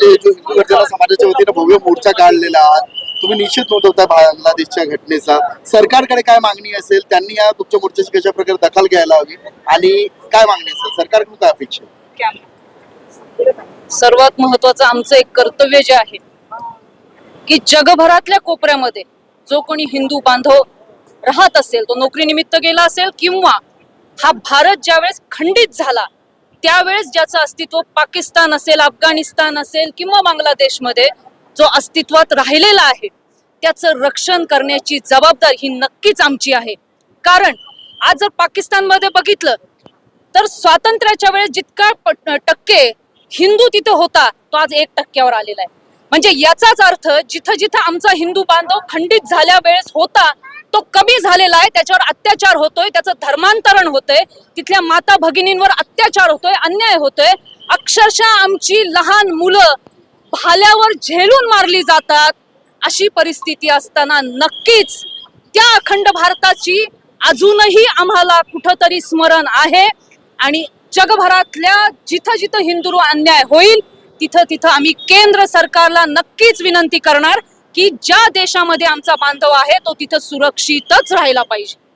म्हणजे जो समाजाच्या वतीने भव्य मोर्चा काढलेला आहात तुम्ही निश्चित नोंदवता बांगलादेशच्या घटनेचा. सरकारकडे काय मागणी असेल त्यांनी या तुमच्या मोर्चाची कशा प्रकारे दखल घ्यायला हवी आणि काय मागणी असेल? सरकारकडून काय अपेक्षा सर्वात महत्वाचं आमचं एक कर्तव्य जे आहे की जगभरातल्या कोपऱ्यामध्ये जो कोणी हिंदू बांधव राहत असेल तो नोकरीनिमित्त गेला असेल किंवा हा भारत ज्यावेळेस खंडित झाला त्यावेळेस ज्याचं अस्तित्व पाकिस्तान असेल अफगाणिस्तान असेल किंवा बांगलादेशमध्ये जो अस्तित्वात राहिलेला आहे त्याचं रक्षण करण्याची जबाबदारी ही नक्कीच आमची आहे. कारण आज जर पाकिस्तानमध्ये बघितलं तर स्वातंत्र्याच्या वेळेस जितका टक्के हिंदू तिथं होता तो आज एक टक्क्यावर आलेला आहे. म्हणजे याचाच अर्थ जिथं जिथं आमचा हिंदू बांधव खंडित झाल्या वेळेस होता तो कमी झालेला आहे त्याच्यावर अत्याचार होतोय त्याचं धर्मांतरण होतंय तिथल्या माता भगिनींवर अत्याचार होतोय अन्याय होतोय. अक्षरशः आमची लहान मुलं भाल्यावर झेलून मारली जातात अशी परिस्थिती असताना नक्कीच त्या अखंड भारताची अजूनही आम्हाला कुठंतरी स्मरण आहे आणि जगभरातल्या जिथं जिथं हिंदू अन्याय होईल तिथं तिथं आम्ही केंद्र सरकारला नक्कीच विनंती करणार की ज्या देशामध्ये आमचा बांधव आहे तो तिथं सुरक्षितच राहायला पाहिजे.